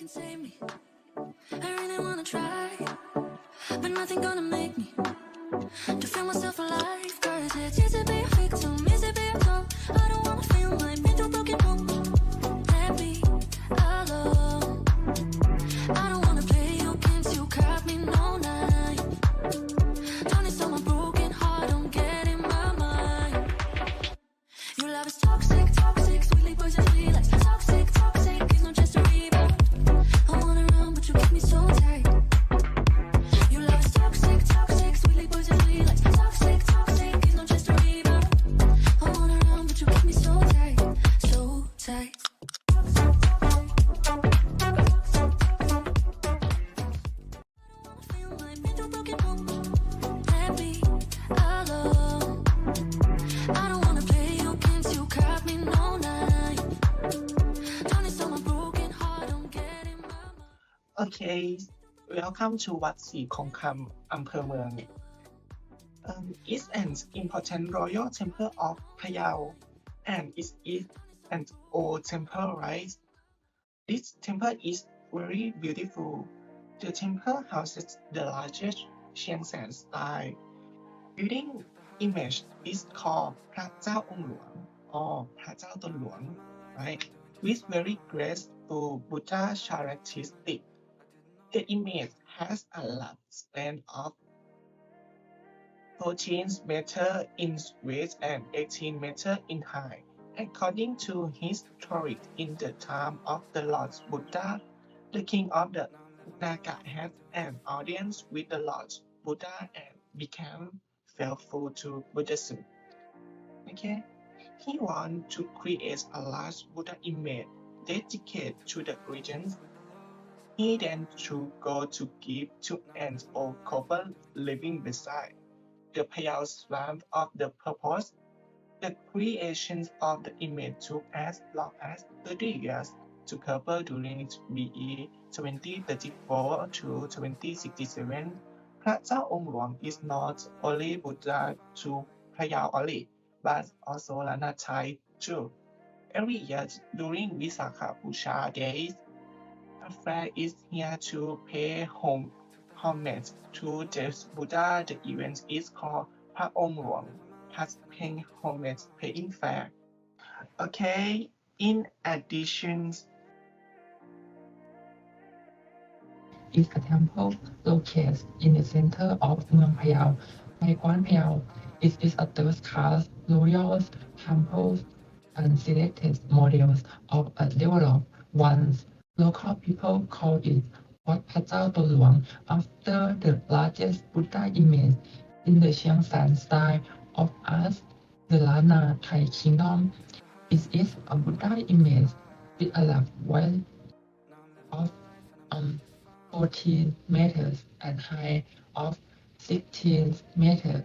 can save me. I really wanna try, but nothing gonna make me to feel myself alive. Cause it's easy to be a victim, easy to be a tool. I don't Welcome to Wat Si Kong Kam, Ampher Mueang. Um, is an important royal temple of Payao and it's, it an old temple, right? This temple is very beautiful. The temple houses the largest Xiangsan style building image is called Prajao Ongluang or Prajao Tonluang, right? With very graceful Buddha characteristic. The image has a lifespan of 14 meter in width and 18 meter in height. According to history, in the time of the Lord Buddha, the king of the Naga had an audience with the Lord Buddha and became faithful to Buddhism. Okay, he wanted to create a large Buddha image dedicated to the regions need and to go to give to an or couple living beside the pale swamp of the purpose, the creation of the image took as long as 30 years to couple during BE 2034 to 2067. Plaza Omruang is not only Buddha to Prayao only, but also Lana Thai too. Every year during Visakha Puja days, Fair is here to pay home homage to this Buddha. The event is called Pa has paying homage, paying fair. Okay, in addition, is a temple located in the center of Muang Payao, Quan Payao. It is a third-class royal temple and selected models of a developed ones Local people call it Wat Pachao Ton Luang after the largest Buddha image in the Chiang San style of art. The Lana Thai Kingdom it is a Buddha image with a left width of um, 14 meters and height of 16 meters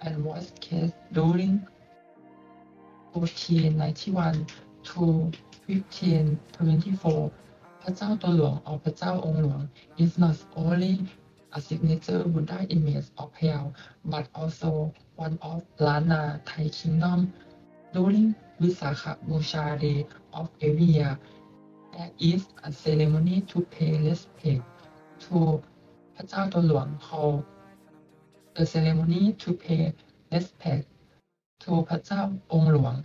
and was cast during 1491 to 1524. พระเจ้าตัวหลวง or พระเจ้าองค์หลวง is not only a signature Buddha image of Payao but also one of Lana Thai Kingdom. During Visakha Busha Day of every year, there is a ceremony to pay respect to พระเจ้าตัวหลวง called the ceremony to pay respect to พระเจ้าองค์หลวง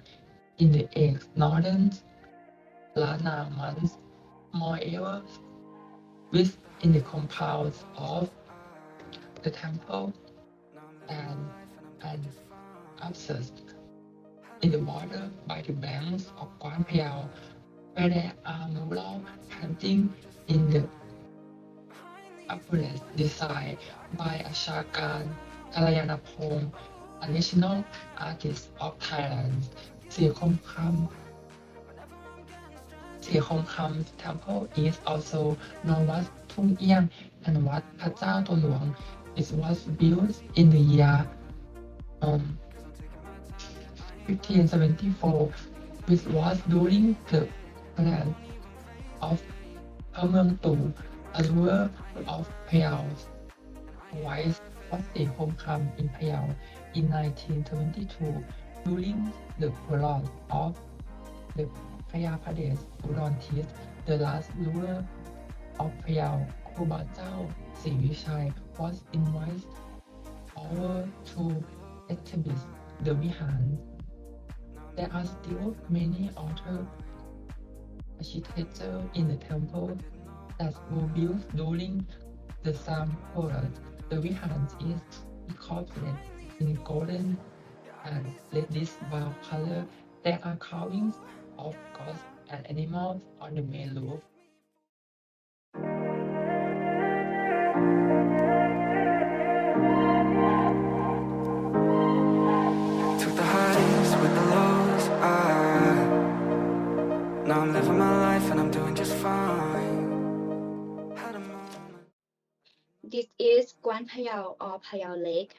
in the eight northern Lana months. Moreover, within the compounds of the temple and and access in the water by the banks of Guan Piao, where there are mural painting in the upwards designed by Ashakan Kalayanapong, a national artist of Thailand. สีค Sri Hongkham's temple is also known as Tung Yan and Wat Pacha Luang. It was built in the year um, 1574, which was during the reign of Pemeng Tu, as well of Piao's wife of Hong Kong in Piao in 1972 during the collapse of the คำ in Payao in 1922 during the period of the Phaya Pradesh Udon Tis, the last ruler of Phayao, ครูบาเจ้าศรีวิชัย was invited over to establish the Vihan. There are still many other architecture in the temple that were built during the same period. The Vihan is decorated in golden and reddish brown color. There are carvings of gods and animals on the main roof. Took the highs with the lows. I now I'm living my life and I'm doing just fine. Had a moment. This is Guan Payao or Payao Lake.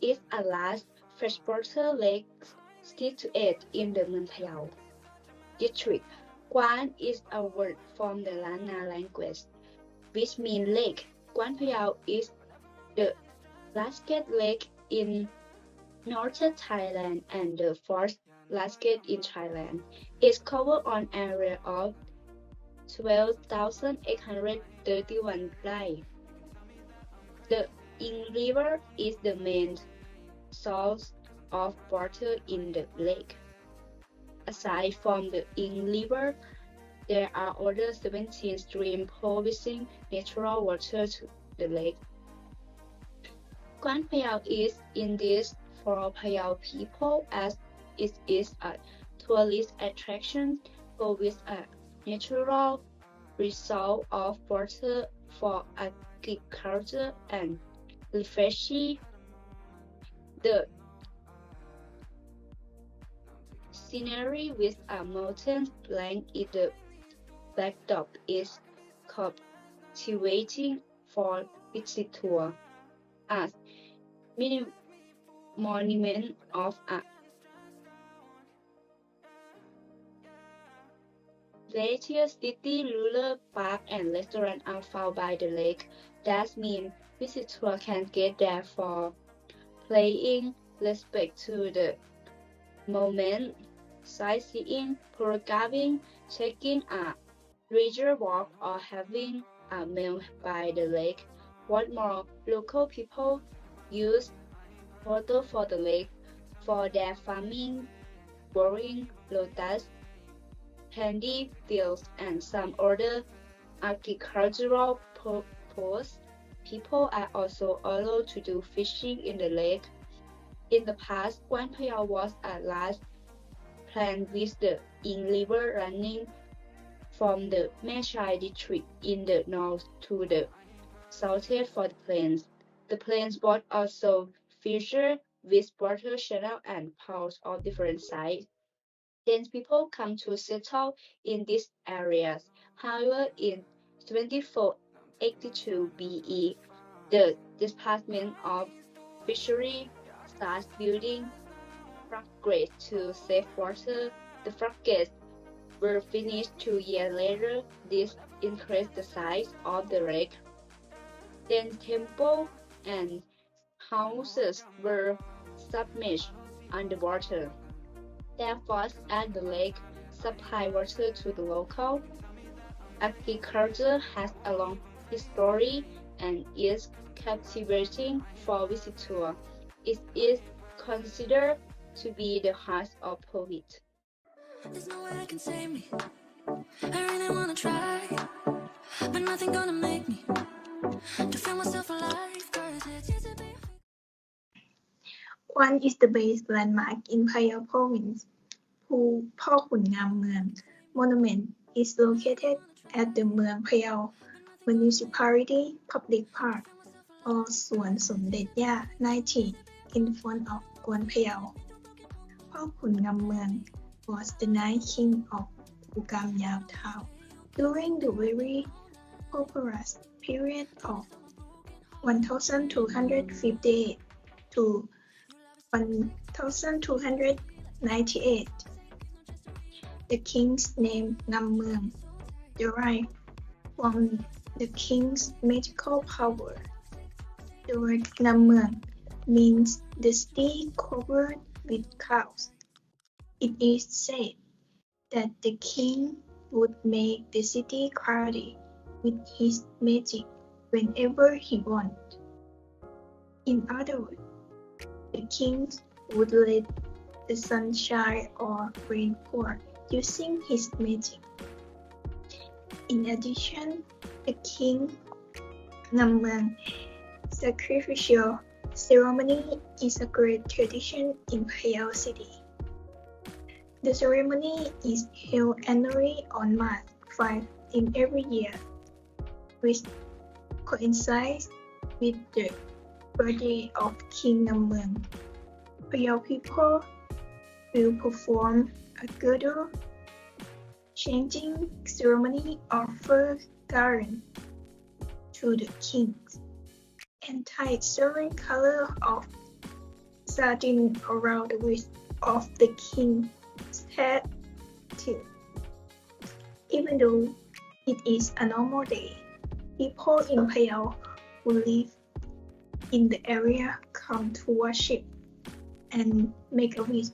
It's a large freshwater lake situated in the Muang Payao district. Guan is a word from the Lana language, which means lake. Guan Payao is the largest lake in northern Thailand and the fourth largest in Thailand. It's covered an area of 12,831 rai. The Ing River is the main source of water in the lake. Aside from the Ing River, there are other 17 streams providing natural water to the lake. Guan Payao is in this for Payao people as it is a tourist attraction with a natural resource of water for agriculture and refreshing. The scenery with a mountain range in the backdrop is captivating for visitors as mini monument of a Glacier City Rural Park and restaurant are found by the lake. That means visitors can get there for playing, respect to the moment, sightseeing, photographing, checking a leisure walk, or having a meal by the lake. What more, local people use water for the lake for their farming, growing lotus, handy fields, and some other agricultural purposes. People are also allowed to do fishing in the lake. In the past, Guan was a large plain with the Ing River running from the Machai district in the north to the southeast for the plains. The plains was also featured with water channel and pools of different sizes. Then people come to settle in these areas. However, in 2482 BE, the Department of Fishery starts building frigates to save water. The frigates were finished two years later. This increased the size of the lake. Then temple and houses were submerged underwater. Therefore, and the lake supply water to the local. Agriculture has a long history and is captivating for visitors. It is considered to be the heart of poet. There's no way I can save me. I really wanna try, but nothing gonna make me to feel myself alive. Is the base landmark in Payao Province. Pu Ngam Monument is located at the Mueang Payao Municipality Public Park or Suan Somdet Ya 19 in front of Guan Payao. พะเยา พ่อขุนงามเมือง was the night king of ภูกามยาวเทา during the very prosperous period of 1258 to 1298. The king's name Nammung derived from the king's magical power. The word Nammung means the city covered with clouds. It is said that the king would make the city cloudy with his magic whenever he wanted. In other words, the king would let the sun shine or rain pour using his magic. In addition, the king Namang sacrificial ceremony is a great tradition in Payao City. The ceremony is held annually on March 5 in every year, which coincides with the birthday of King Namang. Payao people will perform a girdle changing ceremony offer garland to the kings and tie certain color of satin around the waist of the king's head too. Even though it is a normal day, people in Payao who live in the area come to worship and make a wish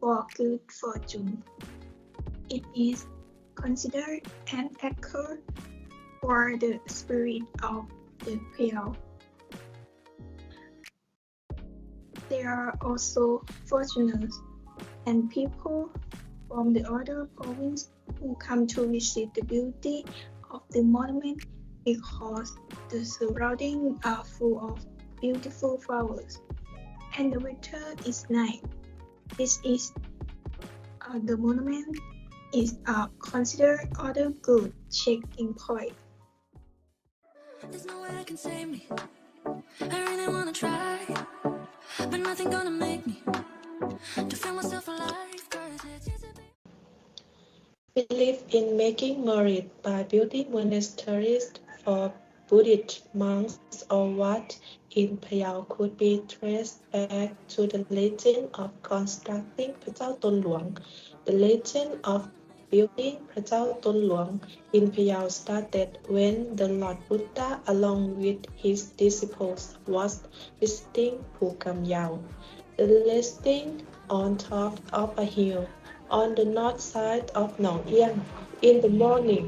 for good fortune. It is considered an echo for the spirit of the Payao. There are also fortuners and people from the other province who come to visit the beauty of the monument because the surroundings are full of beautiful flowers and the weather is nice. This is uh, the monument is uh, considered other good checking point. There's no way that can save me. I really wanna try, Believe in making merit by building monasteries for Buddhist monks or what in Payao could be traced back to the legend of constructing Pachao Ton Luang, the legend of building พระเจ้าตนหลวง in Payao started when the Lord Buddha along with his disciples was visiting Phukam Yao. The resting on top of a hill on the north side of Nong Iang. In the morning,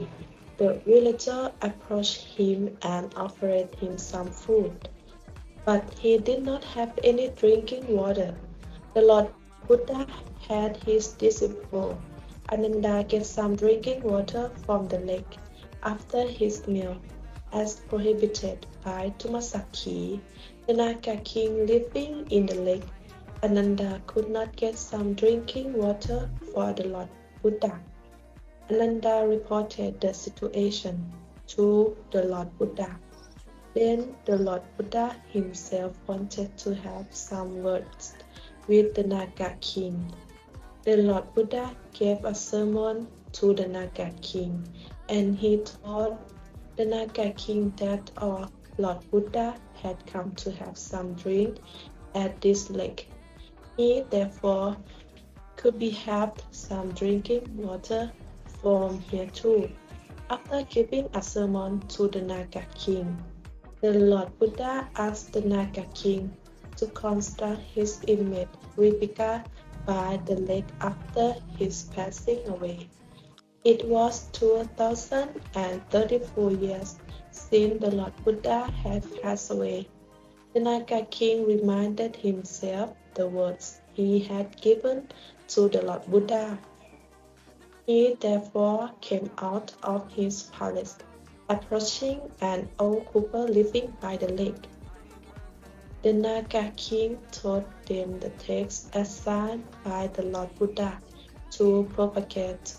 the villager approached him and offered him some food. But he did not have any drinking water. The Lord Buddha had his disciple Ananda get some drinking water from the lake after his meal, as prohibited by Tumasaki, the Naga king living in the lake. Ananda could not get some drinking water for the Lord Buddha. Ananda reported the situation to the Lord Buddha. Then the Lord Buddha himself wanted to have some words with the Naga king. The Lord Buddha gave a sermon to the Naga king, and he told the Naga king that our Lord Buddha had come to have some drink at this lake. He therefore could be have some drinking water from here too. After giving a sermon to the Naga king, the Lord Buddha asked the Naga king to construct his image replica by the lake after his passing away. It was 2034 years since the Lord Buddha had passed away. The Naga king reminded himself the words he had given to the Lord Buddha. He therefore came out of his palace, approaching an old couple living by the lake. The Naga king taught them the text assigned by the Lord Buddha to propagate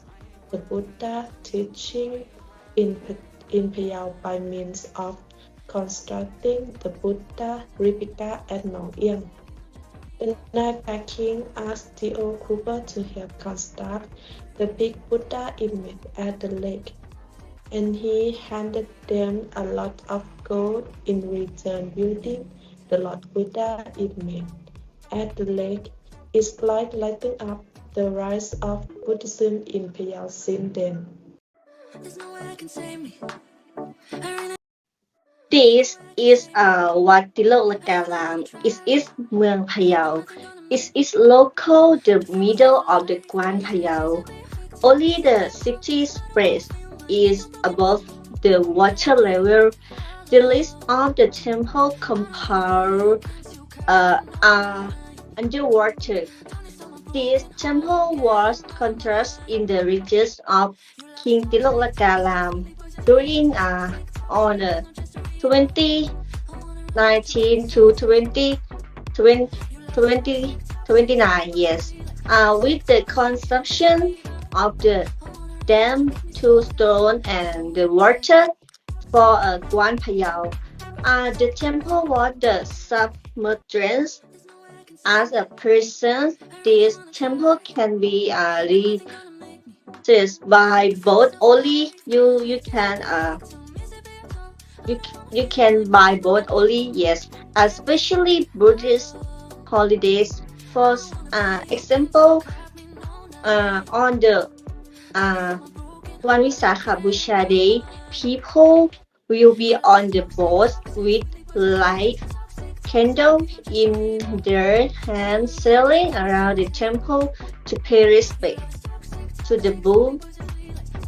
the Buddha teaching in, in Payao by means of constructing the Buddha replica at Nong. The Naga king asked the old couple to help construct the big Buddha image at the lake, and he handed them a lot of gold in return building the lot Buddha it made. At the lake, its light lighting up the rise of Buddhism in Piaoxin then. This is uh, what the Lagalang is is Muang Payao. It is local the middle of the Grand Payao. Only the city's space is above the water level the list of the temple compound uh, are underwater. This temple was constructed in the regions of King Tilokalakalam during uh, on the 2019 to 20, 20, 20 29 years. Uh, with the construction of the dam to stone and the water for uh, Guan Payao, uh, the temple was the submerged as a person. This temple can be uh, reached by boat only. You you can uh, you you can buy boat only. Yes, especially Buddhist holidays. For uh, example, uh, on the uh, Busha Day, people will be on the boat with light candle in their hands sailing around the temple to pay respect to the Buddha.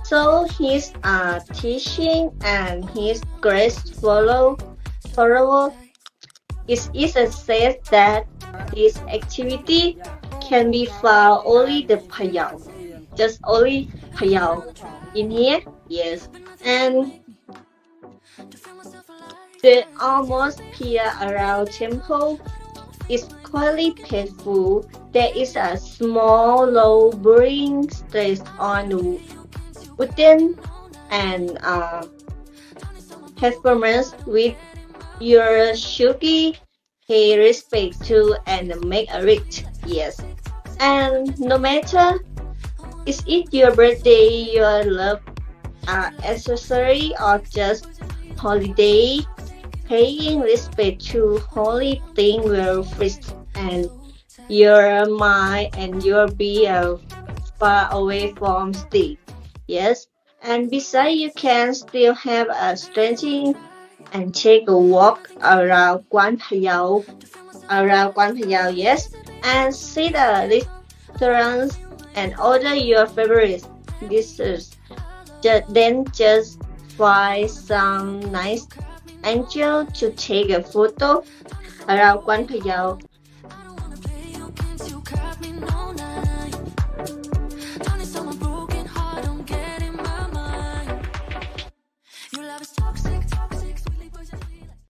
So his uh, teaching and his grace follow follower it is said that this activity can be found only the Payao, just only Payao in here, yes, and the almost pier around temple is quite peaceful. There is a small low brewing space on the wooden and uh, performance with your shugi pay respect to and make a rich. Yes. And no matter is it your birthday your love uh, accessory or just holiday? Paying respect to holy thing will free and your mind and your be far away from state. Yes and besides you can still have a stretching and take a walk around Guan Payao, around Guan Payao, yes, and see the restaurants and order your favorite dishes. Ju- then just find some nice angel to take a photo around Guan